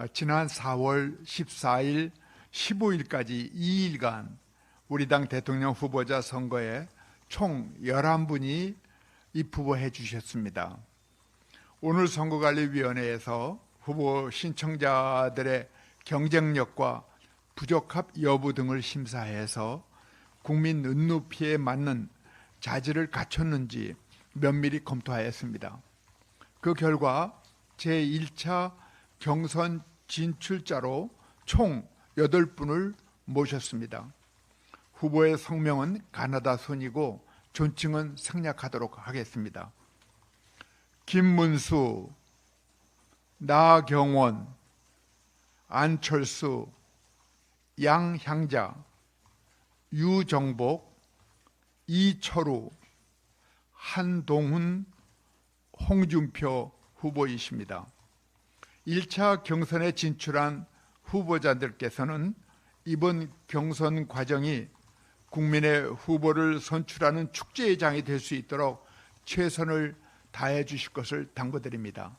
어, 지난 4월 14일, 15일까지 2일간 우리 당 대통령 후보자 선거에 총 11분이 입후보해 주셨습니다. 오늘 선거관리위원회에서 후보 신청자들의 경쟁력과 부적합 여부 등을 심사해서 국민 눈높이에 맞는 자질을 갖췄는지 면밀히 검토하였습니다. 그 결과 제1차 경선 진출자로 총 8분을 모셨습니다. 후보의 성명은 가나다 순이고 존칭은 생략하도록 하겠습니다. 김문수, 나경원, 안철수, 양향자, 유정복, 이철우, 한동훈, 홍준표 후보이십니다. 1차 경선에 진출한 후보자들께서는 이번 경선 과정이 국민의 후보를 선출하는 축제의 장이 될 수 있도록 최선을 다해 주실 것을 당부드립니다.